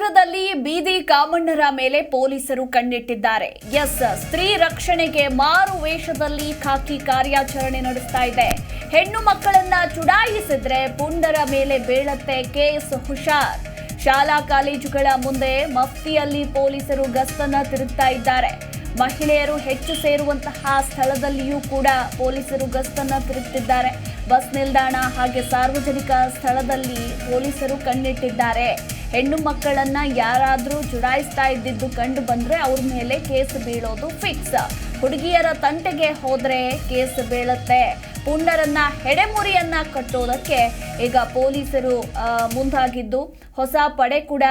ವಿಜಯನಗರದಲ್ಲಿ ಬೀದಿ ಕಾಮಣ್ಣರ ಮೇಲೆ ಪೊಲೀಸರು ಕಣ್ಣಿಟ್ಟಿದ್ದಾರೆ. ಎಸ್, ಸ್ತ್ರೀ ರಕ್ಷಣೆಗೆ ಮಾರು ವೇಷದಲ್ಲಿ ಖಾಕಿ ಕಾರ್ಯಾಚರಣೆ ನಡೆಸ್ತಾ ಇದೆ. ಹೆಣ್ಣು ಮಕ್ಕಳನ್ನ ಚುಡಾಯಿಸಿದ್ರೆ ಪುಂಡರ ಮೇಲೆ ಬೀಳತ್ತೆ ಕೇಸ್ ಹುಷಾರ್. ಶಾಲಾ ಕಾಲೇಜುಗಳ ಮುಂದೆ ಮಫ್ತಿಯಲ್ಲಿ ಪೊಲೀಸರು ಗಸ್ತನ್ನ ತಿರುಗ್ತಾ ಇದ್ದಾರೆ. ಮಹಿಳೆಯರು ಹೆಚ್ಚು ಸೇರುವಂತಹ ಸ್ಥಳದಲ್ಲಿಯೂ ಕೂಡ ಪೊಲೀಸರು ಗಸ್ತನ್ನು ತಿರುಗ್ತಿದ್ದಾರೆ. ಬಸ್ ನಿಲ್ದಾಣ ಹಾಗೆ ಸಾರ್ವಜನಿಕ ಸ್ಥಳದಲ್ಲಿ ಪೊಲೀಸರು ಕಣ್ಣಿಟ್ಟಿದ್ದಾರೆ. ಹೆಣ್ಣು ಮಕ್ಕಳನ್ನ ಯಾರಾದರೂ ಚುಡಾಯಿಸ್ತಾ ಇದ್ದಿದ್ದು ಕಂಡು ಬಂದರೆ ಅವ್ರ ಮೇಲೆ ಕೇಸ್ ಬೀಳೋದು ಫಿಕ್ಸ್ ಹುಡುಗಿಯರ ತಂಟೆಗೆ ಹೋದರೆ ಕೇಸ್ ಬೀಳತ್ತೆ. ಪುಂಡರನ್ನ ಹೆಡೆಮುರಿಯನ್ನ ಕಟ್ಟೋದಕ್ಕೆ ಈಗ ಪೊಲೀಸರು ಮುಂದಾಗಿದ್ದು ಹೊಸ ಪಡೆ ಕೂಡ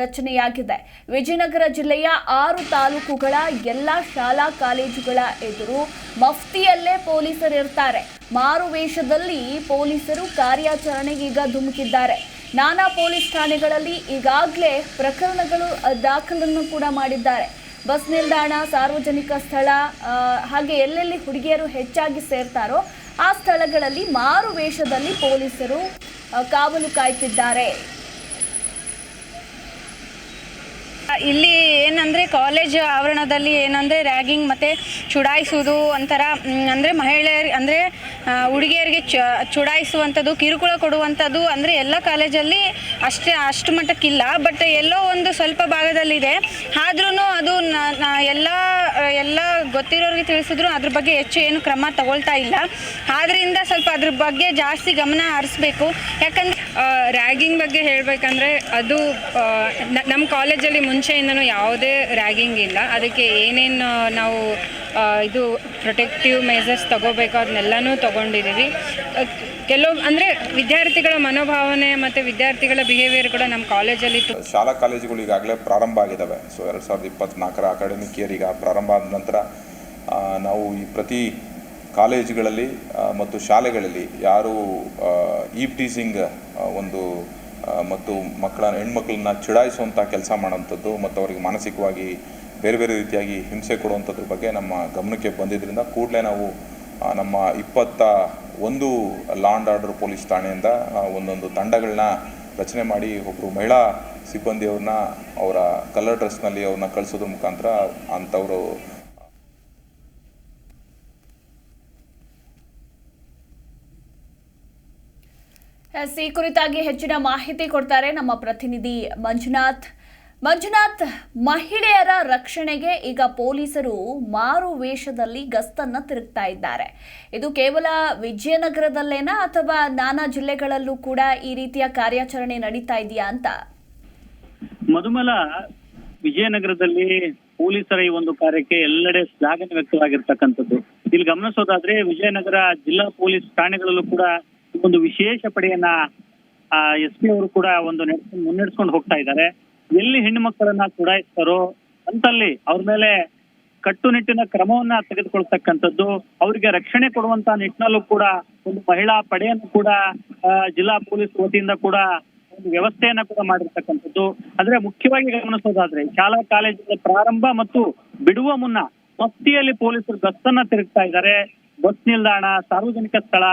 ರಚನೆಯಾಗಿದೆ. ವಿಜಯನಗರ ಜಿಲ್ಲೆಯ ಆರು ತಾಲೂಕುಗಳ ಎಲ್ಲ ಶಾಲಾ ಕಾಲೇಜುಗಳ ಎದುರು ಮಫ್ತಿಯಲ್ಲೇ ಪೊಲೀಸರು ಇರ್ತಾರೆ. ಮಾರು ವೇಷದಲ್ಲಿ ಪೊಲೀಸರು ಕಾರ್ಯಾಚರಣೆಗೆ ಈಗ ಧುಮುಕಿದ್ದಾರೆ. ನಾನಾ ಪೊಲೀಸ್ ಠಾಣೆಗಳಲ್ಲಿ ಈಗಾಗಲೇ ಪ್ರಕರಣಗಳು ದಾಖಲನ್ನು ಕೂಡ ಮಾಡಿದ್ದಾರೆ. ಬಸ್ ನಿಲ್ದಾಣ, ಸಾರ್ವಜನಿಕ ಸ್ಥಳ ಹಾಗೆ ಎಲ್ಲೆಲ್ಲಿ ಹುಡುಗಿಯರು ಹೆಚ್ಚಾಗಿ ಸೇರ್ತಾರೋ ಆ ಸ್ಥಳಗಳಲ್ಲಿ ಮಾರು ವೇಷದಲ್ಲಿ ಪೊಲೀಸರು ಕಾವಲು ಕಾಯ್ತಿದ್ದಾರೆ. ಇಲ್ಲಿ ಏನಂದ್ರೆ ಕಾಲೇಜ್ ಆವರಣದಲ್ಲಿ ಏನಂದ್ರೆ ರ್ಯಾಗಿಂಗ್ ಮತ್ತೆ ಚುಡಾಯಿಸುವುದು ಒಂಥರ ಅಂದರೆ ಮಹಿಳೆಯರು, ಅಂದ್ರೆ ಹುಡುಗಿಯರಿಗೆ ಚ, ಚುಡಾಯಿಸುವಂಥದ್ದು, ಕಿರುಕುಳ ಕೊಡುವಂಥದ್ದು ಅಂದ್ರೆ ಎಲ್ಲ ಕಾಲೇಜಲ್ಲಿ ಅಷ್ಟೇ, ಅಷ್ಟು ಮಟ್ಟಕ್ಕಿಲ್ಲ. ಬಟ್ ಎಲ್ಲೋ ಒಂದು ಸ್ವಲ್ಪ ಭಾಗದಲ್ಲಿದೆ. ಆದ್ರೂ ಅದು ಎಲ್ಲ ಎಲ್ಲ ಗೊತ್ತಿರೋರಿಗೆ ತಿಳಿಸಿದ್ರು. ಅದ್ರ ಬಗ್ಗೆ ಹೆಚ್ಚು ಏನು ಕ್ರಮ ತಗೊಳ್ತಾ ಇಲ್ಲ. ಆದ್ರಿಂದ ಸ್ವಲ್ಪ ಅದ್ರ ಬಗ್ಗೆ ಜಾಸ್ತಿ ಗಮನ ಹರಿಸ್ಬೇಕು. ಯಾಕಂದ್ರೆ ರ್ಯಾಗಿಂಗ್ ಬಗ್ಗೆ ಹೇಳಬೇಕಂದ್ರೆ ಅದು ನಮ್ಮ ಕಾಲೇಜಲ್ಲಿ ಮುಂಚೆಯಿಂದನೂ ಯಾವುದೇ ರ್ಯಾಗಿಂಗ್ ಇಲ್ಲ. ಅದಕ್ಕೆ ಏನೇನು ನಾವು ಇದು ಪ್ರೊಟೆಕ್ಟಿವ್ ಮೆಸರ್ಸ್ ತಗೋಬೇಕು, ಅದನ್ನೆಲ್ಲನೂ ತಗೊಂಡಿದ್ದೀವಿ. ಕೆಲವು ಅಂದರೆ ವಿದ್ಯಾರ್ಥಿಗಳ ಮನೋಭಾವನೆ ಮತ್ತು ವಿದ್ಯಾರ್ಥಿಗಳ ಬಿಹೇವಿಯರ್ ಕೂಡ ನಮ್ಮ ಕಾಲೇಜಲ್ಲಿ ಶಾಲಾ ಕಾಲೇಜುಗಳು ಈಗಾಗಲೇ ಪ್ರಾರಂಭ ಆಗಿದ್ದಾವೆ ಸೊ ಎರಡು ಸಾವಿರದ ಇಪ್ಪತ್ನಾಲ್ಕರ ಅಕಾಡೆಮಿಕ್ ಇಯರ್ ಈಗ ಪ್ರಾರಂಭ ಆದ ನಂತರ ನಾವು ಈ ಪ್ರತಿ ಕಾಲೇಜುಗಳಲ್ಲಿ ಮತ್ತು ಶಾಲೆಗಳಲ್ಲಿ ಯಾರು ಈ ಟೀಸಿಂಗ್ ಒಂದು ಮತ್ತು ಮಕ್ಕಳ, ಹೆಣ್ಮಕ್ಳನ್ನ ಚಿಡಾಯಿಸುವಂಥ ಕೆಲಸ ಮಾಡುವಂಥದ್ದು ಮತ್ತು ಅವರಿಗೆ ಮಾನಸಿಕವಾಗಿ ಬೇರೆ ಬೇರೆ ರೀತಿಯಾಗಿ ಹಿಂಸೆ ಕೊಡುವಂಥದ್ರ ಬಗ್ಗೆ ನಮ್ಮ ಗಮನಕ್ಕೆ ಬಂದಿದ್ದರಿಂದ ಕೂಡಲೇ ನಾವು ನಮ್ಮ ಇಪ್ಪತ್ತ ಒಂದು ಲಾಂಡ್ ಆರ್ಡರ್ ಪೊಲೀಸ್ ಠಾಣೆಯಿಂದ ಒಂದೊಂದು ತಂಡಗಳನ್ನ ರಚನೆ ಮಾಡಿ ಒಬ್ಬರು ಮಹಿಳಾ ಸಿಬ್ಬಂದಿಯವ್ರನ್ನ ಅವರ ಕಲರ್ ಡ್ರೆಸ್ನಲ್ಲಿ ಅವ್ರನ್ನ ಕಳಿಸೋದ್ರ ಮುಖಾಂತರ ಅಂಥವರು ಈ ಕುರಿತಾಗಿ ಹೆಚ್ಚಿನ ಮಾಹಿತಿ ಕೊಡ್ತಾರೆ ನಮ್ಮ ಪ್ರತಿನಿಧಿ ಮಂಜುನಾಥ್. ಮಂಜುನಾಥ್, ಮಹಿಳೆಯರ ರಕ್ಷಣೆಗೆ ಈಗ ಪೊಲೀಸರು ಮಾರು ವೇಷದಲ್ಲಿ ಗಸ್ತನ್ನ ತಿರುಗ್ತಾ ಇದ್ದಾರೆ. ಇದು ಕೇವಲ ವಿಜಯನಗರದಲ್ಲೇನಾ ಅಥವಾ ನಾನಾ ಜಿಲ್ಲೆಗಳಲ್ಲೂ ಕೂಡ ಈ ರೀತಿಯ ಕಾರ್ಯಾಚರಣೆ ನಡೀತಾ ಇದೆಯಾ ಅಂತ? ಮಧುಮಲ, ವಿಜಯನಗರದಲ್ಲಿ ಪೊಲೀಸರ ಈ ಒಂದು ಕಾರ್ಯಕ್ಕೆ ಎಲ್ಲೆಡೆ ಶ್ಲಾಘನೆ ವ್ಯಕ್ತವಾಗಿರ್ತಕ್ಕಂಥದ್ದು. ಇಲ್ಲಿ ಗಮನಿಸೋದಾದ್ರೆ ವಿಜಯನಗರ ಜಿಲ್ಲಾ ಪೊಲೀಸ್ ಠಾಣೆಗಳಲ್ಲೂ ಕೂಡ ಒಂದು ವಿಶೇಷ ಪಡೆಯನ್ನ ಎಸ್ ಪಿ ಅವರು ಕೂಡ ಒಂದು ನಡೆಸ್ ಮುನ್ನಡೆಸ್ಕೊಂಡು ಹೋಗ್ತಾ ಇದ್ದಾರೆ. ಎಲ್ಲಿ ಹೆಣ್ಣು ಮಕ್ಕಳನ್ನ ಚುಡಾಯಿಸ್ತಾರೋ ಅಂತಲ್ಲಿ ಅವ್ರ ಮೇಲೆ ಕಟ್ಟುನಿಟ್ಟಿನ ಕ್ರಮವನ್ನ ತೆಗೆದುಕೊಳ್ತಕ್ಕಂಥದ್ದು, ಅವರಿಗೆ ರಕ್ಷಣೆ ಕೊಡುವಂತ ನಿಟ್ಟಿನಲ್ಲೂ ಕೂಡ ಒಂದು ಮಹಿಳಾ ಪಡೆಯನ್ನು ಕೂಡ ಜಿಲ್ಲಾ ಪೊಲೀಸ್ ವತಿಯಿಂದ ಕೂಡ ಒಂದು ವ್ಯವಸ್ಥೆಯನ್ನ ಕೂಡ ಮಾಡಿರ್ತಕ್ಕಂಥದ್ದು. ಅಂದ್ರೆ ಮುಖ್ಯವಾಗಿ ಗಮನಿಸೋದಾದ್ರೆ, ಶಾಲಾ ಕಾಲೇಜುಗಳ ಪ್ರಾರಂಭ ಮತ್ತು ಬಿಡುವ ಮುನ್ನ ಮಸ್ತಿಯಲ್ಲಿ ಪೊಲೀಸರು ಗಸ್ತನ್ನ ತಿರುಗ್ತಾ ಇದ್ದಾರೆ. ಬಸ್ ನಿಲ್ದಾಣ, ಸಾರ್ವಜನಿಕ ಸ್ಥಳ,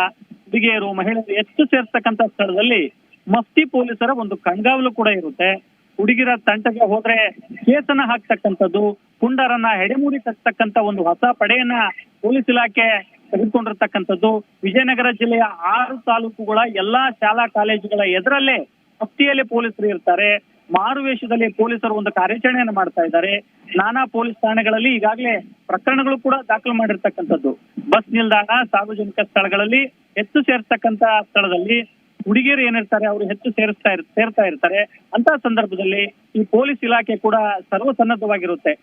ಹುಡುಗಿಯರು, ಮಹಿಳೆಯರು ಹೆಚ್ಚು ಸೇರ್ತಕ್ಕಂಥ ಸ್ಥಳದಲ್ಲಿ ಮಸ್ತಿ ಪೊಲೀಸರ ಒಂದು ಕಣ್ಗಾವಲು ಕೂಡ ಇರುತ್ತೆ. ಹುಡುಗಿರ ತಂಟಗೆ ಹೋದ್ರೆ ಕೇಸನ್ನ ಹಾಕ್ತಕ್ಕಂಥದ್ದು, ಪುಂಡರನ್ನ ಹೆಡೆಮೂಡಿ ತಕ್ಕಂತ ಒಂದು ಹೊಸ ಪಡೆಯನ್ನ ಪೊಲೀಸ್ ಇಲಾಖೆ ತೆಗೆದುಕೊಂಡಿರ್ತಕ್ಕಂಥದ್ದು, ವಿಜಯನಗರ ಜಿಲ್ಲೆಯ ಆರು ತಾಲೂಕುಗಳ ಎಲ್ಲಾ ಶಾಲಾ ಕಾಲೇಜುಗಳ ಎದುರಲ್ಲೇ ಮಫ್ತಿಯಲ್ಲಿ ಪೊಲೀಸರು ಇರ್ತಾರೆ. ಮಾರುವೇಷದಲ್ಲಿ ಪೊಲೀಸರು ಒಂದು ಕಾರ್ಯಾಚರಣೆಯನ್ನು ಮಾಡ್ತಾ ಇದ್ದಾರೆ. ನಾನಾ ಪೊಲೀಸ್ ಠಾಣೆಗಳಲ್ಲಿ ಈಗಾಗಲೇ ಪ್ರಕರಣಗಳು ಕೂಡ ದಾಖಲು ಮಾಡಿರ್ತಕ್ಕಂಥದ್ದು. ಬಸ್ ನಿಲ್ದಾಣ, ಸಾರ್ವಜನಿಕ ಸ್ಥಳಗಳಲ್ಲಿ, ಹೆಚ್ಚು ಸೇರ್ತಕ್ಕಂತ ಸ್ಥಳದಲ್ಲಿ ಹುಡುಗಿಯರು ಏನಿರ್ತಾರೆ ಅವರು ಹೆಚ್ಚು ಸೇರಿಸ್ತಾ ಇರ್, ಸೇರ್ತಾ ಇರ್ತಾರೆ. ಅಂತ ಸಂದರ್ಭದಲ್ಲಿ ಈ ಪೊಲೀಸ್ ಇಲಾಖೆ ಕೂಡ ಸರ್ವಸನ್ನದ್ಧವಾಗಿರುತ್ತೆ.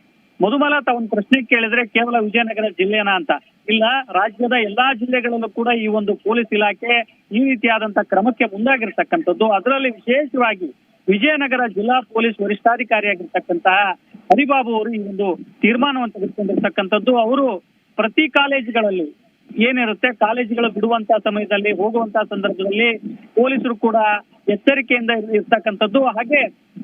ಮಧುಮಲ ಒಂದು ಪ್ರಶ್ನೆ ಕೇಳಿದ್ರೆ ಕೇವಲ ವಿಜಯನಗರ ಜಿಲ್ಲೆನ ಅಂತ. ಇಲ್ಲ, ರಾಜ್ಯದ ಎಲ್ಲಾ ಜಿಲ್ಲೆಗಳಲ್ಲೂ ಕೂಡ ಈ ಒಂದು ಪೊಲೀಸ್ ಇಲಾಖೆ ಈ ರೀತಿಯಾದಂತ ಕ್ರಮಕ್ಕೆ ಮುಂದಾಗಿರ್ತಕ್ಕಂಥದ್ದು. ಅದರಲ್ಲಿ ವಿಶೇಷವಾಗಿ ವಿಜಯನಗರ ಜಿಲ್ಲಾ ಪೊಲೀಸ್ ವರಿಷ್ಠಾಧಿಕಾರಿಯಾಗಿರ್ತಕ್ಕಂತಹ ಹರಿಬಾಬು ಅವರು ಈ ಒಂದು ತೀರ್ಮಾನವನ್ನು ತೆಗೆದುಕೊಂಡಿರ್ತಕ್ಕಂಥದ್ದು. ಅವರು ಪ್ರತಿ ಕಾಲೇಜುಗಳಲ್ಲಿ ಏನಿರುತ್ತೆ, ಕಾಲೇಜುಗಳು ಬಿಡುವಂತ ಸಮಯದಲ್ಲಿ ಹೋಗುವಂತ ಸಂದರ್ಭದಲ್ಲಿ ಪೊಲೀಸರು ಕೂಡ ಎಚ್ಚರಿಕೆಯಿಂದ ಇರ್- ಇರ್ತಕ್ಕಂಥದ್ದು. ಹಾಗೆ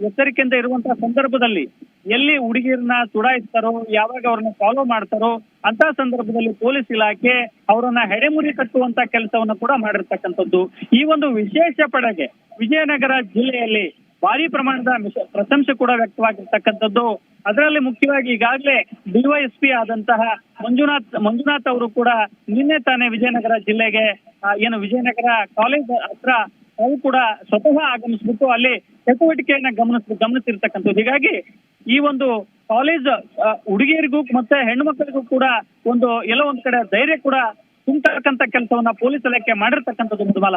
ಎಚ್ಚರಿಕೆಯಿಂದ ಇರುವಂತಹ ಸಂದರ್ಭದಲ್ಲಿ ಎಲ್ಲಿ ಹುಡುಗಿಯರನ್ನ ಚುಡಾಯಿಸ್ತಾರೋ ಯಾವಾಗ ಅವ್ರನ್ನ ಫಾಲೋ ಮಾಡ್ತಾರೋ ಅಂತ ಸಂದರ್ಭದಲ್ಲಿ ಪೊಲೀಸ್ ಇಲಾಖೆ ಅವರನ್ನ ಹೆಡೆಮುರಿ ಕಟ್ಟುವಂತ ಕೆಲಸವನ್ನ ಕೂಡ ಮಾಡಿರ್ತಕ್ಕಂಥದ್ದು. ಈ ಒಂದು ವಿಶೇಷ ಪಡೆಗೆ ವಿಜಯನಗರ ಜಿಲ್ಲೆಯಲ್ಲಿ ಭಾರಿ ಪ್ರಮಾಣದ ಪ್ರಶಂಸೆ ಕೂಡ ವ್ಯಕ್ತವಾಗಿರ್ತಕ್ಕಂಥದ್ದು. ಅದರಲ್ಲಿ ಮುಖ್ಯವಾಗಿ ಈಗಾಗಲೇ ಡಿವೈಎಸ್ಪಿ ಆದಂತಹ ಮಂಜುನಾಥ್ ಮಂಜುನಾಥ್ ಅವರು ಕೂಡ ನಿನ್ನೆ ತಾನೇ ವಿಜಯನಗರ ಜಿಲ್ಲೆಗೆ ಏನು ವಿಜಯನಗರ ಕಾಲೇಜ್ ಹತ್ರ ಅವರು ಕೂಡ ಸ್ವತಃ ಆಗಮಿಸ್ಬಿಟ್ಟು ಅಲ್ಲಿ ಚಟುವಟಿಕೆಯನ್ನ ಗಮನಿಸ್ ಗಮನಿಸಿರ್ತಕ್ಕಂಥದ್ದು. ಹೀಗಾಗಿ ಈ ಒಂದು ಕಾಲೇಜ್ ಹುಡುಗಿಯರಿಗೂ ಮತ್ತೆ ಹೆಣ್ಣು ಮಕ್ಕಳಿಗೂ ಕೂಡ ಒಂದು ಎಲ್ಲ ಒಂದ್ ಕಡೆ ಧೈರ್ಯ ಕೂಡ ತುಂಬತಕ್ಕಂತ ಕೆಲಸವನ್ನ ಪೊಲೀಸ್ ಇಲಾಖೆ ಮಾಡಿರ್ತಕ್ಕಂಥದ್ದು ಮಧುಮಾಲ